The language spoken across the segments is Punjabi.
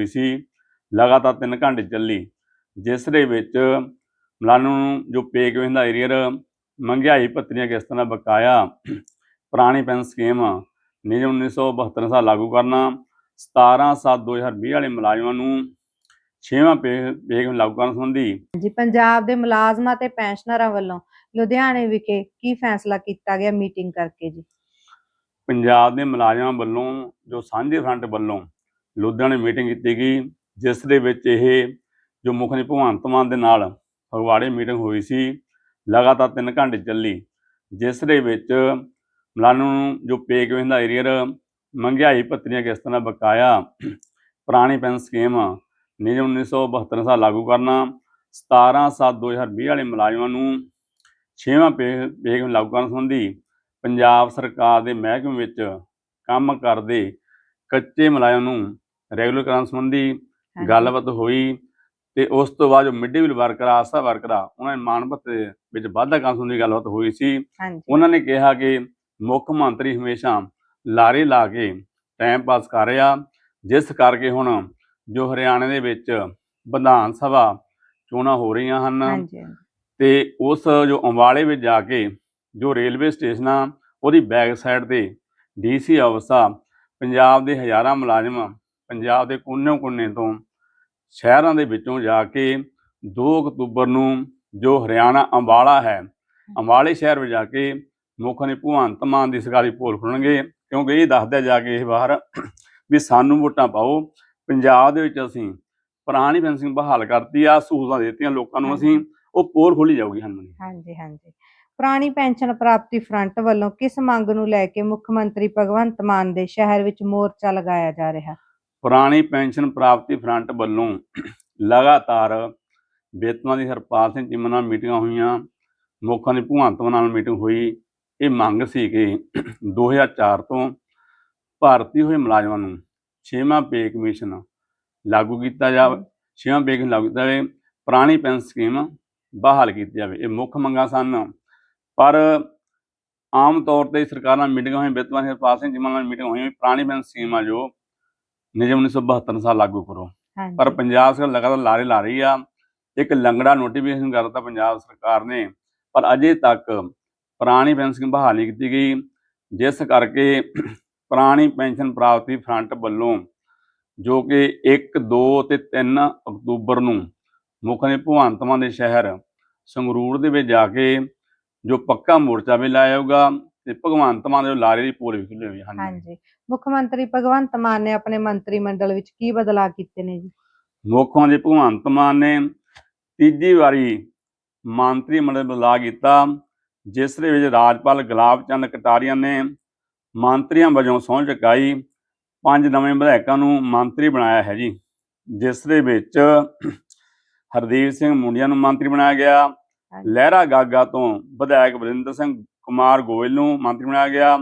ਹੋਈ ਸੀ ਲਗਾਤਾਰ 3 ਘੰਟੇ ਚੱਲੀ। ਜਿਸ ਦੇ ਵਿੱਚ ਮਲਾਨੂੰ ਨੂੰ ਜੋ ਪੇ ਕਮਿਸ਼ਨ ਦਾ ਏਰੀਅਰ ਮਹਿੰਗਾਈ ਭੱਤੀਆਂ ਕਿਸ਼ਤਾਂ ਦਾ ਬਕਾਇਆ ਪੁਰਾਣੀ ਪੈਨਸ਼ਨ ਸਕੀਮ ਨਿਯਮ 1972 ਅਨੁਸਾਰ ਲਾਗੂ ਕਰਨਾ 17 7 2020 ਵਾਲੇ ਮੁਲਾਜ਼ਮਾਂ ਨੂੰ ਛੇਵਾਂ ਪੇ ਪੇ ਲਾਗੂ ਕਰਨ ਸੰਬੰਧੀ ਜੀ ਪੰਜਾਬ ਦੇ ਮੁਲਾਜ਼ਮਾਂ ਤੇ ਪੈਨਸ਼ਨਰਾਂ ਵੱਲੋਂ ਲੁਧਿਆਣੇ ਵਿਖੇ ਕੀ ਫੈਸਲਾ ਕੀਤਾ ਗਿਆ ਮੀਟਿੰਗ ਕਰਕੇ ਜੀ? ਪੰਜਾਬ ਦੇ ਮੁਲਾਜ਼ਮਾਂ ਵੱਲੋਂ ਜੋ ਸਾਂਝੇ ਫਰੰਟ ਵੱਲੋਂ ਲੁਧਿਆਣੇ ਮੀਟਿੰਗ ਕੀਤੀ ਗਈ, ਜਿਸ ਦੇ ਵਿੱਚ ਇਹ ਜੋ ਮੁੱਖ ਮੰਤਰੀ ਭਗਵੰਤ ਮਾਨ ਦੇ ਨਾਲ ਫਗਵਾੜੇ ਮੀਟਿੰਗ ਹੋਈ ਸੀ, ਲਗਾਤਾਰ 3 ਘੰਟੇ ਚੱਲੀ, ਜਿਸ ਦੇ ਵਿੱਚ ਮੁਲਾਜ਼ਮਾਂ ਨੂੰ ਜੋ ਪੇ ਕਮਿਸ਼ਨ ਦਾ ਏਰੀਅਰ ਮਹਿੰਗਾਈ ਪੱਤਰੀਆਂ ਕਿਸ ਤਰ੍ਹਾਂ ਬਕਾਇਆ ਪੁਰਾਣੀ ਪੈਨਸ਼ਨ ਸਕੀਮ ਨਿਯਮ 1972 ਸਾਲ ਲਾਗੂ ਕਰਨਾ 17 7 2020 ਵਾਲੇ ਮੁਲਾਜ਼ਮਾਂ ਨੂੰ ਛੇਵਾਂ ਪੇ ਪੇ ਲਾਗੂ ਕਰਨ ਸੰਬੰਧੀ ਪੰਜਾਬ ਸਰਕਾਰ ਦੇ ਮਹਿਕਮੇ ਵਿੱਚ ਕੰਮ ਕਰਦੇ ਕੱਚੇ ਮੁਲਾਜ਼ਮ ਨੂੰ ਰੈਗੂਲਰ ਕਰਨ ਸੰਬੰਧੀ। ਗੱਲਬਾਤ ਹੋਈ ਤੇ ਉਸ ਤੋਂ ਬਾਅਦ ਜੋ mid day worker Asha worker ਆ ਉਹਨਾਂ ਨੇ ਭੱਤੇ ਵਿੱਚ ਵਾਧਾ ਕਰਨ ਸੰਬੰਧੀ ਗੱਲਬਾਤ ਹੋਈ ਸੀ ਉਹਨਾਂ ਨੇ ਕਿਹਾ ਕਿ ਮੁੱਖ ਮੰਤਰੀ ਹਮੇਸ਼ਾ ਲਾਰੇ ਲਾ ਕੇ ਟਾਈਮ ਪਾਸ ਕਰ ਰਿਹਾ ਜਿਸ ਕਰਕੇ ਹੁਣ ਜੋ ਹਰਿਆਣਾ ਦੇ ਵਿੱਚ ਵਿਧਾਨ ਸਭਾ ਚੋਣਾਂ ਹੋ ਰਹੀਆਂ ਹਨ। ਤੇ ਉਸ ਜੋ ਅੰਬਾਲੇ ਵਿੱਚ ਜਾ ਕੇ ਜੋ ਰੇਲਵੇ ਸਟੇਸ਼ਨ ਆ ਉਹਦੀ ਬੈਕ ਸਾਈਡ ਤੇ ਡੀਸੀ ਆ ਪੰਜਾਬ ਦੇ ਹਜ਼ਾਰਾਂ ਮੁਲਾਜ਼ਮ ਪੰਜਾਬ ਦੇ ਕੋਨੇ-ਕੋਨੇ ਤੋਂ ਸ਼ਹਿਰਾਂ ਦੇ ਵਿੱਚੋਂ ਜਾ ਕੇ 2 ਅਕਤੂਬਰ ਨੂੰ ਜੋ ਹਰਿਆਣਾ ਅੰਬਾਲਾ ਹੈ, ਅੰਬਾਲੇ ਸ਼ਹਿਰ ਵਿੱਚ ਜਾ ਕੇ ਮੁੱਖ ਨੇ ਭਗਵੰਤ ਮਾਨ ਦੀ ਸਰਕਾਰੀ ਪੋਲ ਖੁੱਲਣਗੇ, ਕਿਉਂਕਿ ਇਹ ਦੱਸਦਾ ਜਾ ਕੇ ਇਹ ਬਾਹਰ ਵੀ ਸਾਨੂੰ ਵੋਟਾਂ ਪਾਓ। ਪੰਜਾਬ ਦੇ ਵਿੱਚ ਅਸੀਂ ਪੁਰਾਣੀ ਪੈਨਸ਼ਨ ਬਹਾਲ ਕਰਤੀ ਆ ਸਹੂਲਤਾਂ ਦੇ ਦਿੱਤੀਆਂ ਲੋਕਾਂ ਨੂੰ ਅਸੀਂ, ਉਹ ਪੋਲ ਖੋਲੀ ਜਾਊਗੀ ਹਨ ਹਾਂਜੀ ਹਾਂਜੀ। ਪੁਰਾਣੀ ਪੈਨਸ਼ਨ ਪ੍ਰਾਪਤੀ ਫਰੰਟ ਵੱਲੋਂ ਕਿਸ ਮੰਗ ਨੂੰ ਲੈ ਕੇ ਮੁੱਖ ਮੰਤਰੀ ਭਗਵੰਤ ਮਾਨ ਦੇ ਸ਼ਹਿਰ ਵਿੱਚ ਮੋਰਚਾ ਲਗਾਇਆ ਜਾ ਰਿਹਾ? ਪੁਰਾਣੀ ਪੈਨਸ਼ਨ ਪ੍ਰਾਪਤੀ ਫਰੰਟ ਵੱਲੋਂ ਲਗਾਤਾਰ ਵੇਤਨਾਂ ਦੀ ਹਰਪਾਲ ਸਿੰਘ ਚੀਮਾ ਨਾਲ ਮੀਟਿੰਗਾਂ ਹੋਈਆਂ, ਮੁੱਖਾਂ ਦੀ ਭਗਵੰਤ ਨਾਲ ਮੀਟਿੰਗ ਹੋਈ। ਇਹ ਮੰਗ ਸੀ ਕਿ 2004 ਤੋਂ ਭਾਰਤੀ ਹੋਏ ਮੁਲਾਜ਼ਮਾਂ ਨੂੰ ਛੇਵਾਂ ਪੇ ਕਮਿਸ਼ਨ ਲਾਗੂ ਕੀਤਾ ਜਾਵੇ, ਛੇਵਾਂ ਪੇ ਕਮਿਸ਼ਨ ਲਾਗੂ ਕੀਤਾ ਜਾਵੇ, ਪੁਰਾਣੀ ਪੈਨਸ਼ਨ ਸਕੀਮ ਬਹਾਲ ਕੀਤੀ ਜਾਵੇ। ਇਹ ਮੁੱਖ ਮੰਗਾਂ ਸਨ, ਪਰ ਆਮ ਤੌਰ ਤੇ ਸਰਕਾਰਾਂ ਮੀਟਿੰਗਾਂ ਹੋਈਆਂ ਵੇਤਨਾਂ ਦੀ ਹਰਪਾਲ ਸਿੰਘ ਚੀਮਾ ਨਾਲ ਮੀਟਿੰਗ ਹੋਈ ਪੁਰਾਣੀ ਪੈਨਸ਼ਨ ਸਕੀਮ ਆ ਜੋ ਨਿਯਮ 1972 ਅਨੁਸਾਰ ਲਾਗੂ ਕਰੋ। ਪਰ ਪੰਜਾਬ ਸਰਕਾਰ ਲਗਾਤਾਰ ਲਾਰੇ ਲਾ ਰਹੀ ਆ। ਇੱਕ ਲੰਗੜਾ ਨੋਟੀਫਿਕੇਸ਼ਨ ਕਰਤਾ ਪੰਜਾਬ ਸਰਕਾਰ ਨੇ। ਪਰ ਅਜੇ ਤੱਕ ਪੁਰਾਣੀ ਪੈਨਸ਼ਨ ਬਹਾਲ ਨਹੀਂ ਕੀਤੀ ਗਈ। ਜਿਸ ਕਰਕੇ ਪੁਰਾਣੀ ਪੈਨਸ਼ਨ ਪ੍ਰਾਪਤੀ ਫਰੰਟ ਵੱਲੋਂ ਜੋ ਕਿ 1 2 ਤੇ 3 ਅਕਤੂਬਰ ਨੂੰ ਮੁੱਖ ਨੇ ਭਗਵੰਤ ਮਾਨ ਦੇ ਸ਼ਹਿਰ ਸੰਗਰੂਰ ਦੇ ਵਿੱਚ ਜਾ ਕੇ ਜੋ ਪੱਕਾ ਮੋਰਚਾ ਵੀ ਲਾਇਆ ਜਾਊਗਾ। ਤੇ ਭਗਵੰਤ ਮਾਨ ਦੇ ਲਾਰੇ ਦੀ ਪੋਲ ਵੀ ਖੁੱਲੀ ਹੋਈ ਹੈ ਹਾਂਜੀ। ਮੁੱਖ ਮੰਤਰੀ ਭਗਵੰਤ ਮਾਨ ਨੇ ਆਪਣੇ ਮੰਤਰੀ ਮੰਡਲ ਵਿੱਚ ਕੀ ਬਦਲਾਅ ਕੀਤੇ ਨੇ ਜੀ? ਮੁੱਖ ਮੰਤਰੀ ਭਗਵੰਤ ਮਾਨ ਨੇ ਤੀਜੀ ਵਾਰੀ ਮੰਤਰੀ ਮੰਡਲ ਬਦਲਾਅ ਕੀਤਾ ਜਿਸ ਦੇ ਵਿੱਚ ਰਾਜਪਾਲ ਗੁਲਾਬ ਚੰਦ ਕਟਾਰੀਆ ਨੇ ਮੰਤਰੀਆਂ ਵਜੋਂ ਸਹੁੰ ਚੁਕਾਈ ਪੰਜ ਨਵੇਂ ਵਿਧਾਇਕਾਂ ਨੂੰ ਮੰਤਰੀ ਬਣਾਇਆ ਹੈ ਜੀ। ਜਿਸ ਦੇ ਵਿੱਚ ਹਰਦੀਪ ਸਿੰਘ ਮੁੰਡਿਆਂ ਨੂੰ ਮੰਤਰੀ ਬਣਾਇਆ ਗਿਆ। ਲਹਿਰਾ ਗਾਗਾ ਤੋਂ ਵਿਧਾਇਕ ਵਰਿੰਦਰ ਸਿੰਘ ਕੁਮਾਰ ਗੋਇਲ ਨੂੰ ਮੰਤਰੀ ਬਣਾਇਆ ਗਿਆ।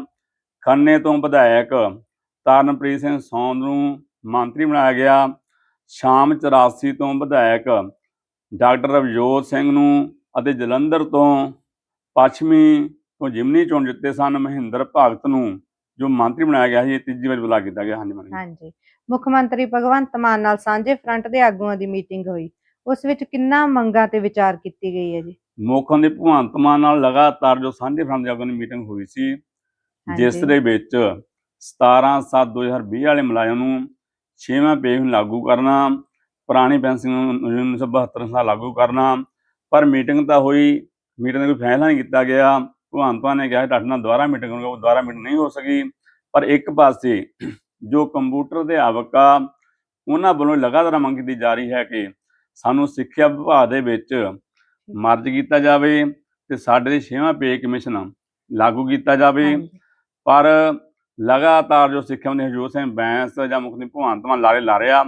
ਖੰਨੇ ਤੋਂ ਵਿਧਾਇਕ ਤਰਨਪ੍ਰੀਤ ਸਿੰਘ ਸੌਂਦ ਨੂੰ ਮੰਤਰੀ ਬਣਾਇਆ ਗਿਆ। ਸ਼ਾਮ 84 ਤੋਂ ਵਿਧਾਇਕ ਡਾਕਟਰ ਰਵਜੋਤ ਸਿੰਘ ਨੂੰ ਅਤੇ ਜਲੰਧਰ ਤੋਂ ਪੱਛਮੀ ਤੋਂ ਜਿਮਨੀ ਚੋਣ ਜਿੱਤੇ ਸਨ ਮਹਿੰਦਰ ਭਗਤ ਨੂੰ, ਜੋ ਮੰਤਰੀ ਬਣਾਇਆ ਗਿਆ ਸੀ, ਇਹ ਤੀਜੀ ਵਾਰ ਬੁਲਾ ਕੀਤਾ ਗਿਆ। ਹਾਂਜੀ ਮੰਨ ਹਾਂਜੀ। ਮੁੱਖ ਮੰਤਰੀ ਭਗਵੰਤ ਮਾਨ ਨਾਲ ਸਾਂਝੇ ਫਰੰਟ ਦੇ ਆਗੂਆਂ ਦੀ ਮੀਟਿੰਗ ਹੋਈ। ਉਸ ਵਿੱਚ ਕਿੰਨਾ ਮੰਗਾਂ ਤੇ ਵਿਚਾਰ ਕੀਤੀ ਗਈ ਹੈ ਜੀ? ਮੁੱਖਾਂ ਦੇ ਭਗਵੰਤ ਮਾਨ ਨਾਲ ਲਗਾਤਾਰ ਜੋ ਸਾਂਝੇ ਫਰੰਟ ਦੀ ਮੀਟਿੰਗ ਹੋਈ ਸੀ ਜਿਸ। ਦੇ ਵਿੱਚ 17 7 2020 ਵਾਲੇ ਮੁਲਾਜ਼ਮ ਨੂੰ ਛੇਵਾਂ ਪੇ ਨੂੰ ਲਾਗੂ ਕਰਨਾ ਪੁਰਾਣੀ ਪੈਨਸ਼ਨ ਨੂੰ 1972 ਸਾਲ ਲਾਗੂ ਕਰਨਾ ਪਰ ਮੀਟਿੰਗ ਤਾਂ ਹੋਈ ਮੀਟਿੰਗ ਦਾ ਕੋਈ ਫੈਸਲਾ ਨਹੀਂ ਕੀਤਾ ਗਿਆ ਭਗਵੰਤ ਮਾਨ ਨੇ ਕਿਹਾ ਤੁਹਾਡੇ ਨਾਲ ਦੁਬਾਰਾ ਮੀਟਿੰਗ ਹੋਊਗਾ ਉਹ ਦੁਬਾਰਾ ਮੀਟਿੰਗ ਨਹੀਂ ਹੋ ਸਕੀ ਪਰ ਇੱਕ ਪਾਸੇ ਜੋ ਕੰਪਿਊਟਰ ਦੇ ਆ ਉਹਨਾਂ ਵੱਲੋਂ ਲਗਾਤਾਰ ਮੰਗ ਕੀਤੀ ਜਾ ਰਹੀ ਹੈ ਕਿ ਸਾਨੂੰ ਸਿੱਖਿਆ ਵਿਭਾਗ ਦੇ ਵਿੱਚ ਮਰਜ ਕੀਤਾ ਜਾਵੇ ਤੇ ਸਾਡੇ ਦੇ ਛੇਵਾਂ ਪੇ ਕਮਿਸ਼ਨ ਲਾਗੂ ਕੀਤਾ ਜਾਵੇ। ਪਰ ਲਗਾਤਾਰ ਜੋ ਸਿੱਖਿਆ ਮੰਤਰੀ ਹਰਜੋਤ ਸਿੰਘ ਬੈਂਸ ਜਾਂ ਮੁੱਖ ਮੰਤਰੀ ਭਗਵੰਤ ਮਾਨ ਲਾਰੇ ਲਾ ਰਿਹਾ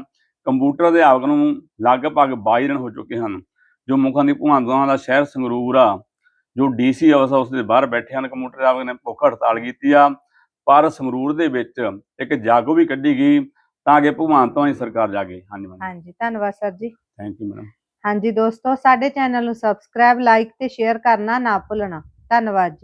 ਕੰਪਿਊਟਰ ਦੇ ਆਵਕ ਨੂੰ ਲਗਭਗ 22 ਦਿਨ ਹੋ ਚੁੱਕੇ ਹਨ। ਜੋ ਮੁੱਖ ਮੰਤਰੀ ਭਗਵੰਤ ਮਾਨ ਦਾ ਸ਼ਹਿਰ ਸੰਗਰੂਰ ਆ ਜੋ ਡੀਸੀ ਆ ਉਸ ਦੇ ਬਾਹਰ ਬੈਠੇ ਹਨ ਕੰਪਿਊਟਰ ਦੇ ਆਵਕ ਨੇ ਭੁੱਖ ਹੜਤਾਲ ਕੀਤੀ ਆ ਪਰ ਸੰਗਰੂਰ ਦੇ ਵਿੱਚ ਇੱਕ ਜਾਗੋ ਵੀ ਕੱਢੀ ਗਈ ਤਾਂ ਕਿ ਭਗਵੰਤ ਮਾਨ ਦੀ ਸਰਕਾਰ ਜਾਗੇ। ਹਾਂਜੀ ਹਾਂਜੀ ਧੰਨਵਾਦ sir ji. Thank you madam. ਹਾਂਜੀ ਦੋਸਤੋ ਸਾਡੇ ਚੈਨਲ ਨੂੰ ਸਬਸਕ੍ਰਾਈਬ ਲਾਈਕ ਤੇ ਸ਼ੇਅਰ ਕਰਨਾ ਨਾ ਭੁੱਲਣਾ। ਧੰਨਵਾਦ ਜੀ।